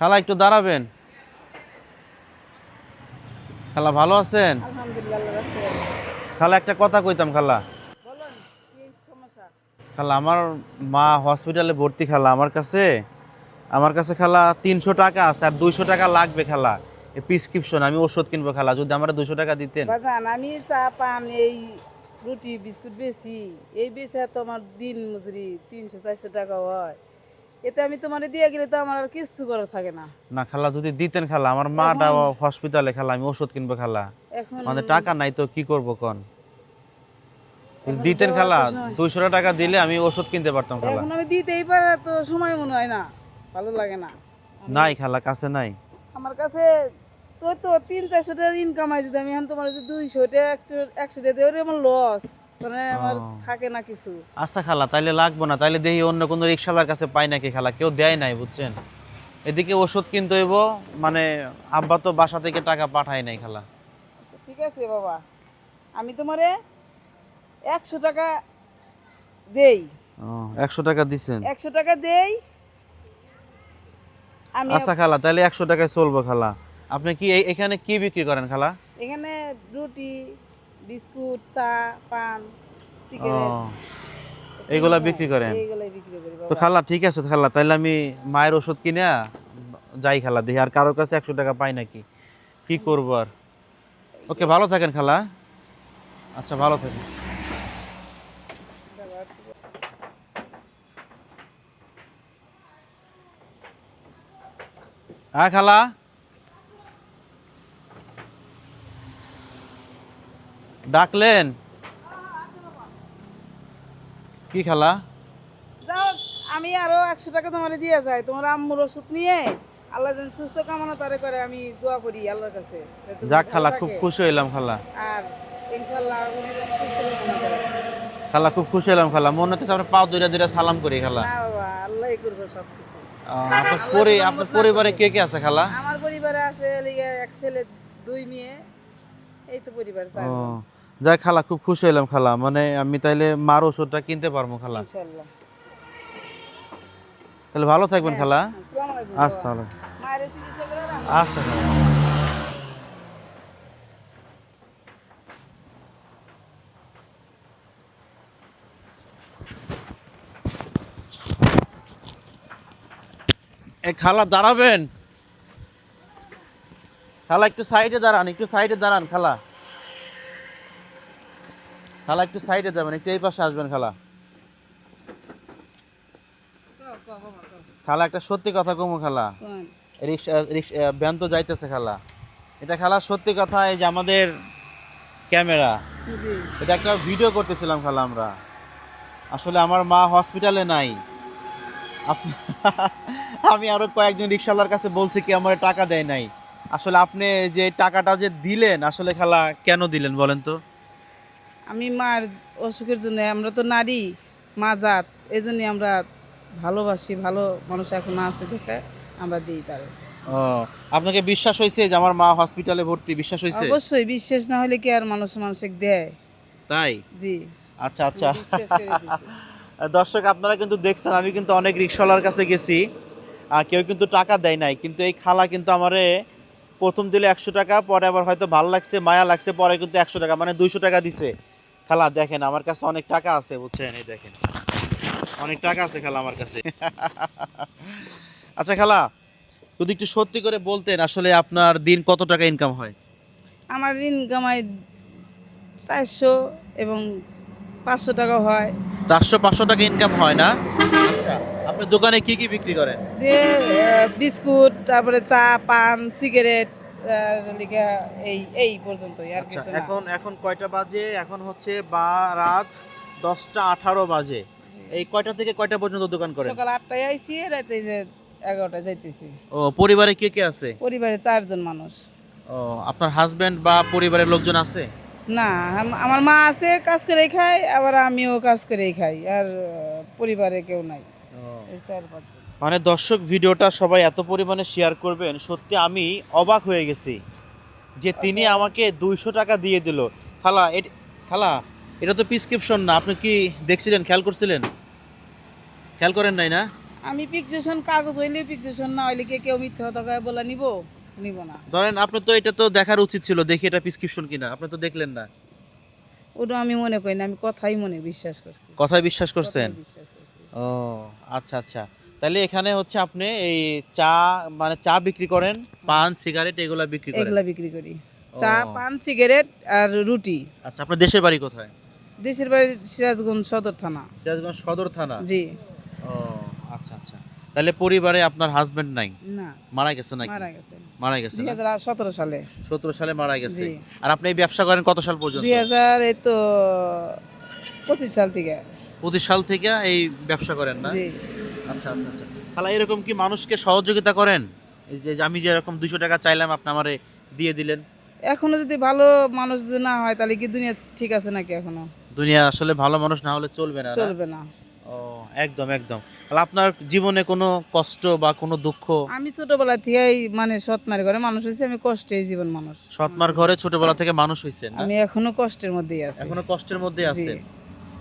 খালা, একটু দাঁড়াবেন। খালা, ভালো আছেন? খালা, একটা কথা কইতাম, খালা। খালা, আমার মা হসপিটালে ভর্তি, খালা, আমার কাছে আমার কাছে, খালা, তিনশো টাকা আছে আর দুইশো টাকা লাগবে, খালা। প্রিসক্রিপশন আমি ওষুধ কিনবো, খালা, যদি আমার দুশো টাকা দিতেন। আমি চা পান এই রুটি, বিস্কুট বেশি এই বেচে তো আমার দিন মজুরি, তিনশো, চারশো টাকা হয়। এতে আমি তোমার দিয়ে গেলে তো আমার আর কিচ্ছু করার থাকে না। না খালা যদি দিতেন খালা আমার মাটা হসপিটালে খালা আমি ওষুধ কিনবো খালা। আমাদের টাকা নাই তো কি করব কন? দিতেন খালা দুইশো টাকা দিলে আমি ওষুধ কিনতে পারতাম খালা। এখন আমি দিতেই পারে তো সময় মনে হয় না ভালো লাগে না। নাই খালা কাছে নাই। আমার কাছে তো তো তিন চারশো টাকার ইনকাম আছে আমি এখন তোমার দুইশো টাকা একশো টাকা দিয়ে আমার লস মানে আমার থাকে না কিছু। আচ্ছা খালা তাইলে লাগবো না তাইলে দেখি অন্য কোনো রিক্সাদার কাছে পাই নাকি খালা কেউ দেয় নাই বুঝছেন? এদিকে ওষুধ কিনতে হইব মানে আব্বা তো বাসা থেকে টাকা পাঠায় নাই খালা। আচ্ছা, ঠিক আছে বাবা। আমি তোমারে একশো টাকা দেই। একশো টাকা একশো টাকা দেই। আমি আচ্ছা খালা তাহলে একশো টাকায় চলবো খালা। আপনি কি এখানে কি বিক্রি করেন খালা? এখানে রুটি বিস্কুট চা পান সিগারেট এইগুলা বিক্রি করেন? এইগুলাই বিক্রি করি তো খালা ঠিক আছে খালা তাহলে আমি মায়ের ওষুধ কিনে যাই খালা দেখি আর কারোর কাছে একশো টাকা পাই নাকি? কি করব আর? ওকে ভালো থাকেন খালা। আচ্ছা ভালো থাকেন। হ্যাঁ খালা? ডাকলেন। কি খালা? যাও আমি আরও একশো টাকা তোমার দিয়ে যাই। তোমার আম্মুর ওষুধ নিয়ে আল্লাহ যেন সুস্থ কামনা তারে করে আমি দোয়া করি আল্লাহর কাছে। যাক খালা খুব। খুশি হইলাম খালা। আর উনি যেন সুস্থ কামনা করে খালা খুব খুশি হলাম খালা। মনে হচ্ছে আপনার পাও দুইটা দুইটা সালাম করি খালা। আল্লাহই করবে সব কিছু আপনার পরি আপনার পরিবারে কে কে আছে খালা? আমার পরিবারে আছে এক ছেলে দুই মেয়ে। এই তো পরিবার যাক খালা খুব খুশি হলাম খালা। মানে আমি তাইলে মার ওষুধটা কিনতে পারব খালা। তাহলে ভালো থাকবেন খালা। আচ্ছা। আচ্ছা এ খালা দাঁড়াবেন। খালা একটু সাইডে দাঁড়ান একটু সাইডে দাঁড়ান খালা। খালা একটু সাইডে যাবেন একটু এই পাশে আসবেন খালা। খালা একটা সত্যি কথা কমু খালা। ভ্যান তো যাইতেছে খালা। এটা খালা সত্যি কথা এই যে আমাদের ক্যামেরা। এটা একটা ভিডিও করতেছিলাম খালা আমরা। আসলে আমার মা হসপিটালে নাই। আমি আরও কয়েকজন রিক্সাওয়ালার কাছে বলছি কি আমার টাকা দেয় নাই। আসলে আপনি যে টাকাটা যে দিলেন আসলে খালা কেন দিলেন বলেন তো? আমি মার অসুখের জন্য আমরা তো নারী মা জাত এই জন্য আমরা ভালোবাসি ভালো মানুষ এখন আছে দেখে আমরা দিই তারে। ও আপনাকে বিশ্বাস হয়েছে যে আমার মা হসপিটালে ভর্তি? বিশ্বাস হয়েছে? অবশ্যই বিশ্বাস না হলে কি আর মানুষ মানুষকে দেয়? তাই? জি। আচ্ছা আচ্ছা। দর্শক আপনারা কিন্তু দেখছেন আমি কিন্তু অনেক রিক্সাওয়ালার কাছে গেছি। আর কেউ কিন্তু টাকা দেয় নাই কিন্তু এই খালা কিন্তু আমারে প্রথম দিলে একশো টাকা পরে আবার হয়তো ভালো লাগছে মায়া লাগছে পরে কিন্তু একশো টাকা মানে দুইশো টাকা দিছে। খালা দেখেন আমার কাছে অনেক টাকা আছে বুঝছেন? এই দেখেন। অনেক টাকা আছে খালা আমার কাছে। আচ্ছা খালা যদি একটু সত্যি করে বলতেন আসলে আপনার দিন কত টাকা ইনকাম হয়? আমার ইনকাম হয় চারশো এবং পাঁচশো টাকা হয়। চারশো পাঁচশো টাকা ইনকাম হয় না? আচ্ছা আপনার দোকানে কি কি বিক্রি করেন? বিস্কুট তারপরে চা পান সিগারেট এই এই পর্যন্তই আর আচ্ছা কিছু না। এখন এখন কয়টা বাজে? এখন হচ্ছে বা রাত দশটা আঠারো বাজে। এই কয়টা থেকে কয়টা পর্যন্ত দোকান করেন? সকাল আটটায় আইসি রাতে যে এগারোটায় যাইতেছি। ও পরিবারে কে কে আছে? পরিবারে চারজন মানুষ। ও আপনার হাজবেন্ড বা পরিবারের লোকজন আছে? না আমার মা আছে কাজ করে খাই আবার আমিও কাজ করে খাই আর পরিবারে কেউ নাই। এই চার পাঁচজন। মানে দর্শক ভিডিওটা সবাই এত পরিমাণে শেয়ার করবেন সত্যি আমি অবাক হয়ে গেছি যে তিনি আমাকে দুইশো টাকা দিয়ে দিল। খালা এট- খালা এটা তো প্রিসক্রিপশন না আপনি কি দেখছিলেন খেয়াল করছিলেন? খেয়াল করেন নাই না? আমি পিকচেশন কাগজ হইলে পিকচেশন না হইলে কে কেউ মিথ্যা কথা বলে নিব? নিব না। ধরেন আপনি তো এটা তো দেখার উচিত ছিল দেখি এটা প্রেসক্রিপশন কিনা আপনি তো দেখলেন না। ওটা আমি মনে করি না আমি কথাই মনে বিশ্বাস করছি। কথায় বিশ্বাস করছেন? কথাই বিশ্বাস করছি। ও আচ্ছা আচ্ছা। তাহলে এখানে হচ্ছে আপনি এই চা মানে চা বিক্রি করেন পান সিগারেট এগুলা বিক্রি করেন। এগুলা বিক্রি করি। চা পান সিগারেট আর রুটি। আচ্ছা আপনার দেশের বাড়ি কোথায়? দেশের বাড়ি সিরাজগঞ্জ সদর থানা। সিরাজগঞ্জ সদর থানা? জি। ও আচ্ছা আচ্ছা। তাহলে পরিবারে আপনার হাজবেন্ড নাই? না। মারা গেছে নাকি? মারা গেছে। মারা গেছে দুই হাজার সতেরো সালে। সতেরো সালে মারা গেছে। আর আপনি এই ব্যবসা করেন কত সাল পর্যন্ত? দুই হাজার এই তো পঁচিশ সাল থেকে। পঁচিশ সাল থেকে এই ব্যবসা করেন না? জি। আচ্ছা আচ্ছা আচ্ছা। তাহলে এরকম কি মানুষকে সহযোগিতা করেন? এই যে আমি যে এরকম দুশো টাকা চাইলাম আপনি আমারে দিয়ে দিলেন। এখনও যদি ভালো মানুষ যদি না হয় তাহলে কি দুনিয়া ঠিক আছে নাকি এখনও? দুনিয়া আসলে ভালো মানুষ না হলে চলবে না? চলবে না। ও একদম একদম। তাহলে আপনার জীবনে কোনো কষ্ট বা কোনো দুঃখ? আমি ছোটবেলা থেকেই মানে সৎ মারি করে মানুষ হয়েছে আমি কষ্টে জীবন মানুষ। সৎমার ঘরে ছোটবেলা থেকে মানুষ হয়েছে আমি এখনও কষ্টের মধ্যেই আছি। এখনও কষ্টের মধ্যে। আছে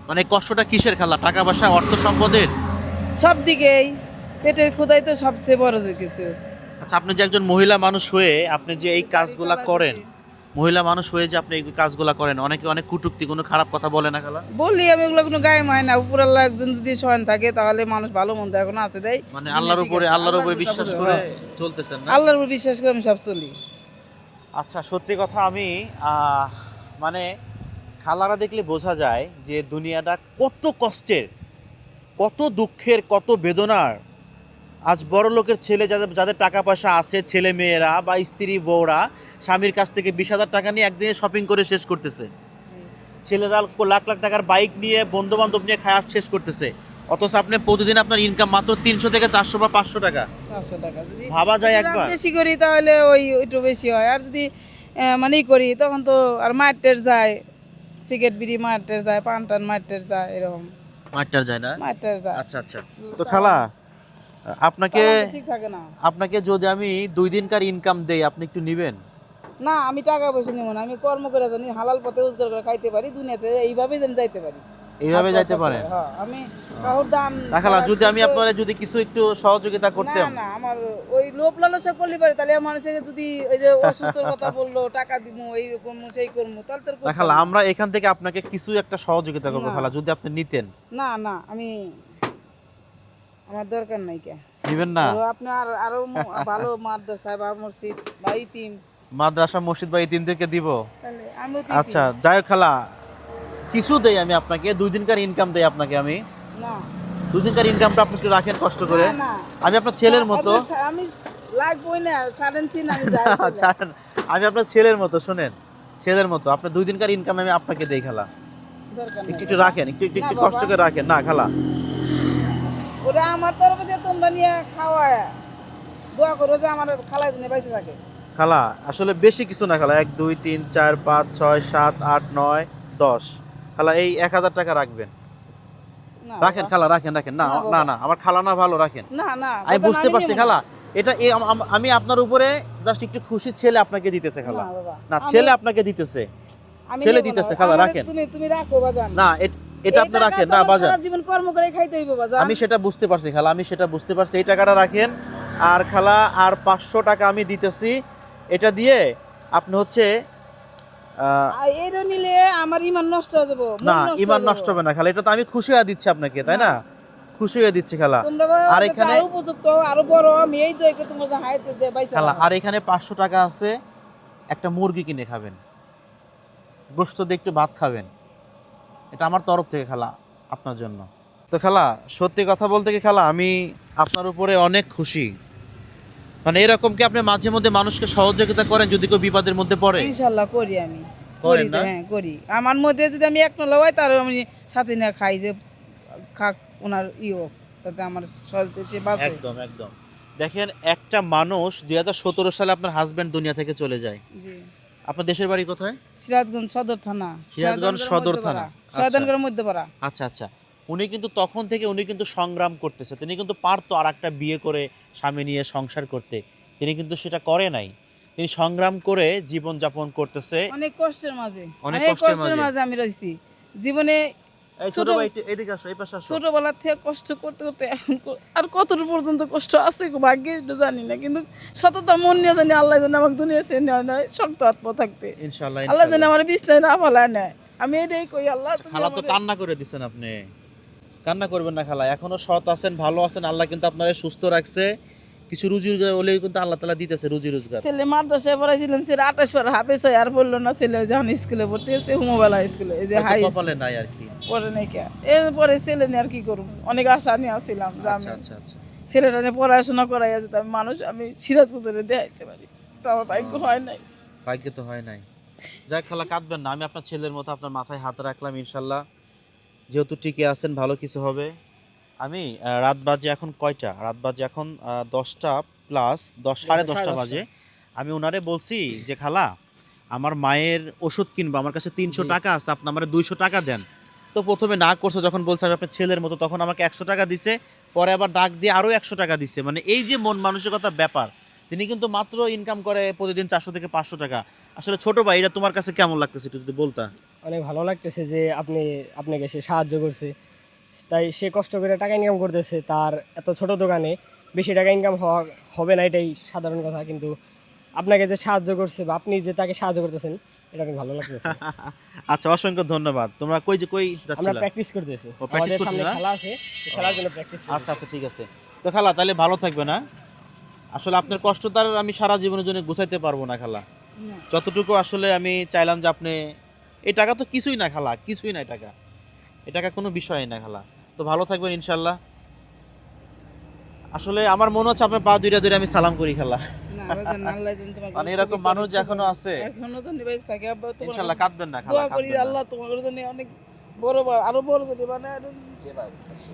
মানে কষ্টটা কিসের খেলা? টাকা পয়সা অর্থ সম্পদের সব দিকেই। পেটের ক্ষুদাই তো সবচেয়ে বড় যে কিছু। আচ্ছা আপনি যে একজন মহিলা মানুষ হয়ে আপনি যে এই কাজগুলা করেন মহিলা মানুষ হয়ে যে আপনি এই কাজগুলা করেন অনেকে অনেক কুটুক্তি কোনো খারাপ কথা বলে না খালা? বললি আমি এগুলো কোনো গায়ে হয় না। উপর আল্লাহ একজন যদি সহান থাকে তাহলে মানুষ ভালো মন্দ এখন আছে দেয় মানে আল্লাহর উপরে আল্লাহর উপরে বিশ্বাস করে। চলতেছেন না? আল্লাহর উপর বিশ্বাস করে আমি সব চলি। আচ্ছা সত্যি কথা আমি মানে খালারা দেখলে বোঝা যায় যে দুনিয়াটা কত কষ্টের। কত দুঃখের কত বেদনার। আজ বড় লোকের ছেলে যাদের যাদের টাকা পয়সা আছে ছেলে মেয়েরা বা স্ত্রী বউরা স্বামীর কাছ থেকে বিশ হাজার টাকা নিয়ে একদিনে শপিং করে শেষ করতেছে। ছেলেরা লাখ লাখ টাকার বাইক নিয়ে বন্ধু বান্ধব নিয়ে খাওয়া শেষ করতেছে। অথচ আপনি প্রতিদিন আপনার ইনকাম মাত্র তিনশো থেকে চারশো বা পাঁচশো টাকা। ভাবা যায় একবার। বেশি করি তাহলে ওই একটু বেশি হয়। আর যদি মানে করি তখন তো আর মাঠের যায় সিগারেট বিড়ি মাঠের যায় পান টান মাঠের যায় এরকম। মাঠটার যায় না? মাঠের যায়। আচ্ছা আচ্ছা। তো খালা আপনাকে ঠিক থাকে না। আপনাকে যদি আমি দুই দিনকার ইনকাম দেই আপনি একটু নিবেন? না আমি টাকা পয়সা নেব না। আমি কর্ম করে জানি হালাল পথে রোজগার করে খাইতে পারি দুনিয়াতে এইভাবেই যেন যাইতে পারি। এইভাবে যাইতে পারেন। হ্যাঁ, আমি কারোর দাম না যদি আমি আপনার যদি কিছু একটু সহযোগিতা না করতাম। না আমার ওই লোভ লালসা করলে পারে তাহলে মানুষকে যদি ওই যে অসুস্থর কথা বলল টাকা দিব এইরকম সেই করব তাহলে তো আর না করতাম। খালা না। আমরা এখান থেকে আপনাকে কিছু একটা সহযোগিতা করব খালা যদি আপনি নিতেন। না না আমি আমার দরকার নাই কে। নিবেন না? আপনি আর আরও ভালো মাদ্রাসা বা মসজিদ বা ইতিম। মাদ্রাসা মসজিদ বা এই তিনদেরকে দিব আচ্ছা যাই হোক খালা কিছু দেই আমি আপনাকে দুই দিনকার ইনকাম দেই আপনাকে আমি। দুই দিনকার ইনকামটা আপনি একটু রাখেন কষ্ট করে। আমি আপনার ছেলের মতো। আমি লাগবই না সাডেন চিন আমি যাই আচ্ছা আমি আপনার ছেলের মতো শোনেন। ছেলের মতো। আপনার দুই দিনকার ইনকাম আমি আপনাকে দেই খালা। একটু একটু রাখেন একটু একটু একটু কষ্ট করে রাখেন। না খালা। ওরা আমার তরফে যে তোমরা নিয়ে খাওয়ায় দোয়া করো যে আমার খালাই দিনে বাইসে থাকে। খালা আসলে বেশি কিছু না খালা। এক দুই তিন চার পাঁচ ছয় সাত আট নয় দশ। খালা এই এক হাজার টাকা রাখবেন। রাখেন খালা রাখেন রাখেন। না না না আমার খালা না ভালো রাখেন। না না আমি বুঝতে পারছি খালা এটা আম- আপনার উপরে জাস্ট একটু খুশি ছেলে আপনাকে দিতেছে খালা। না ছেলে আপনাকে দিতেছে। ছেলে দিতেছে, খালা, রাখেন। তুমি তুমি রাখো বাজান না এটা আপনি রাখেন না বাজার জীবন কর্ম করে খাইতে হইব বাজান। আমি সেটা বুঝতে পারছি খালা আমি সেটা বুঝতে পারছি। এই টাকাটা রাখেন। আর খালা আর পাঁচশো টাকা আমি দিতেছি। এটা দিয়ে আপনি হচ্ছে আহ, নিলে আমার ইমান নষ্ট হয়ে যাব না ইমান নষ্ট হবে না খালা। এটা তো আমি খুশি হয়ে দিচ্ছি আপনাকে তাই না? খুশি হয়ে দিচ্ছি খালা। আর এখানে- উপযুক্ত আরও বড় আমি এই দইকে তোমরা হাইতে দে বাইসা। খালা আর এখানে পাঁচশো টাকা আছে একটা মুরগি কিনে খাবেন। গোস্ত দিয়ে একটু ভাত খাবেন। এটা আমার তরফ থেকে খালা আপনার জন্য। তো খালা সত্যি কথা বলতে কি খালা আমি আপনার উপরে অনেক খুশি। মানে এরকম কি আপনি মাঝে মধ্যে মানুষকে সহযোগিতা করেন যদি কেউ বিপদের মধ্যে পড়ে? ইনশাল্লাহ করি আমি। করি? হ্যাঁ করি। আমার মধ্যে যদি আমি এক নলা হয় তার আমি সাথে না খাই যে খাক ওনার ইও তাতে আমার একদম একদম। দেখেন একটা মানুষ দুই হাজার সতেরো সালে আপনার হাজবেন্ড দুনিয়া থেকে চলে যায়। জি। আপনার দেশের বাড়ি কোথায়? সিরাজগঞ্জ সদর থানা। সিরাজগঞ্জ সদর থানা। আচ্ছা। সয়দানগরের মধ্যে পাড়া। আচ্ছা আচ্ছা। উনি কিন্তু তখন থেকে উনি কিন্তু সংগ্রাম করতেছে। তিনি কিন্তু পারতো আর একটা বিয়ে করে স্বামী নিয়ে সংসার করতে। তিনি কিন্তু সেটা করে নাই। তিনি সংগ্রাম করে জীবন যাপন করতেছে। অনেক কষ্টের মাঝে। অনেক কষ্টের মাঝে। আমি রয়েছি জীবনে থেকে কষ্ট করতে করতে এখন আর কতটুকু পর্যন্ত কষ্ট আছে ভাগ্যে জানি না। কিন্তু সততা মন নিয়ে জানি আল্লাহ জানি আমাকে দুনিয়া সে নেয় নয় শক্ত আত্ম থাকতে। আল্লাহ ইনশাআল্লাহ। আমার বিছনায় না ফেলায় নেয়। আমি এটাই কই আল্লাহ খালা তো কান্না করে দিছেন আপনি। কান্না করবেন না খালা। এখনও সৎ আছেন ভালো আছেন আল্লাহ কিন্তু আপনারা সুস্থ রাখছে। কিছু রুজি রোজগার হলে কিন্তু আল্লাহ তালা দিতেছে রুজি রোজগার। ছেলে মাদ্রাসায় পড়াইছিলাম সে আঠাশ বার হাফেজ হয় আর পড়ল না। ছেলে যখন স্কুলে ভর্তি হচ্ছে হুমোবেলা স্কুলে এই যে হাই কপালে নাই আর কি। পড়ে নাই কে? এরপরে ছেলে নিয়ে আর কি করব? অনেক আশা নিয়ে আসছিলাম আচ্ছা আচ্ছা আচ্ছা। ছেলেটা নিয়ে পড়াশোনা করাই আছে আমি মানুষ আমি সিরাজগঞ্জে দেখাইতে পারি। তো আমার ভাগ্য হয় নাই। ভাগ্য তো হয় নাই। যাই খালা কাঁদবেন না। আমি আপনার ছেলের মতো আপনার মাথায় হাত রাখলাম ইনশাল্লাহ। যেহেতু টিকে আছেন ভালো কিছু হবে। আমি রাত বাজে এখন কয়টা? রাত বাজে এখন দশটা প্লাস দশ সাড়ে দশটা বাজে। আমি ওনারে বলছি যে খালা আমার মায়ের ওষুধ কিনবো আমার কাছে তিনশো টাকা আছে আপনি আমার দুইশো টাকা দেন। তো প্রথমে না করছে যখন বলছে আমি আপনার ছেলের মতো তখন আমাকে একশো টাকা দিছে পরে আবার ডাক দিয়ে আরও একশো টাকা দিছে। মানে এই যে মন মানসিকতার ব্যাপার তিনি কিন্তু মাত্র ইনকাম করে প্রতিদিন চারশো থেকে পাঁচশো টাকা। আসলে ছোট ভাই এটা তোমার কাছে কেমন লাগতেছে একটু যদি বলতা? অনেক ভালো লাগতেছে যে আপনি আপনাকে সে সাহায্য করছে। তাই সে কষ্ট করে টাকা ইনকাম করতেছে তার এত ছোট দোকানে বেশি টাকা ইনকাম হওয়া হবে না এটাই সাধারণ কথা। কিন্তু আপনাকে যে সাহায্য করছে বা আপনি যে তাকে সাহায্য করতেছেন এটা অনেক ভালো লাগতেছে। আচ্ছা অসংখ্য ধন্যবাদ। তোমরা কই যে কই আমরা যাচ্ছিলা প্র্যাকটিস করতেছি আমাদের সামনে করতেছে খেলা আছে খেলার জন্য প্র্যাকটিস আচ্ছা আচ্ছা ঠিক আছে। তো খালা তাহলে ভালো থাকবে না? আসলে আপনার কষ্ট তার আমি সারা জীবনের জন্য গুছাইতে পারব না খালা। যতটুকু আসলে আমি চাইলাম যে আপনি এই টাকা তো কিছুই না খালা কিছুই না টাকা। এই টাকা কোনো বিষয়ই না খালা। তো ভালো থাকবেন ইনশাল্লাহ আসলে আমার মনে হচ্ছে আপনার পা দুইটা দুইটা আমি সালাম করি খালা। মানে এরকম মানুষ এখনও আছে। এখনও থাকে ইনশাল্লাহ কাঁদবেন না খালা করি আল্লাহ তোমার জন্য অনেক বড় বড় আরও বড় যদি মানে।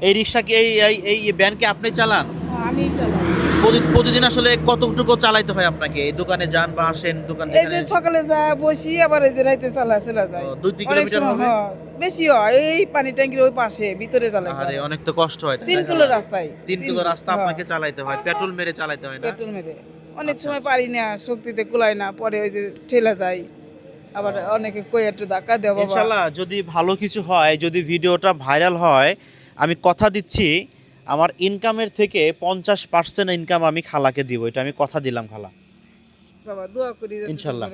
এই রিক্সা কি এই এই- ব্যানকে আপনি চালান? হ্যাঁ, চালাই। প্রতি- প্রতিদিন আসলে কতটুকু চালাইতে হয় আপনাকে? এই দোকানে যান বা আসেন দোকান এই যে সকালে যা বসি আবার এই যে রাইতে চালা চলে যায়। দুই তিন কিলোমিটার হবে? হ্যাঁ, বেশি হয়। এই পানি ট্যাঙ্কির ওই পাশে ভিতরে চালাই আরে অনেক তো কষ্ট হয় তিন কিলো রাস্তায়। তিন কিলো রাস্তা হ্যাঁ, আপনাকে চালাইতে হয় পেট্রোল মেরে চালাইতে হয় না? পেট্রোল মেরে। অনেক আচ্ছা, সময় আচ্ছা। পারি না শক্তিতে কুলায় না পরে ওই যে ঠেলা যায়। আবার অনেকে কই একটু ধাক্কা দেওয়া বাবা। ইনশাল্লাহ যদি ভালো কিছু হয় যদি ভিডিওটা ভাইরাল হয় আমি কথা দিচ্ছি আমার ইনকামের থেকে পঞ্চাশ পার্সেন্ট ইনকাম আমি খালাকে দিব এটা আমি কথা দিলাম খালা বাবা দোয়া করি ইনশাল্লাহ।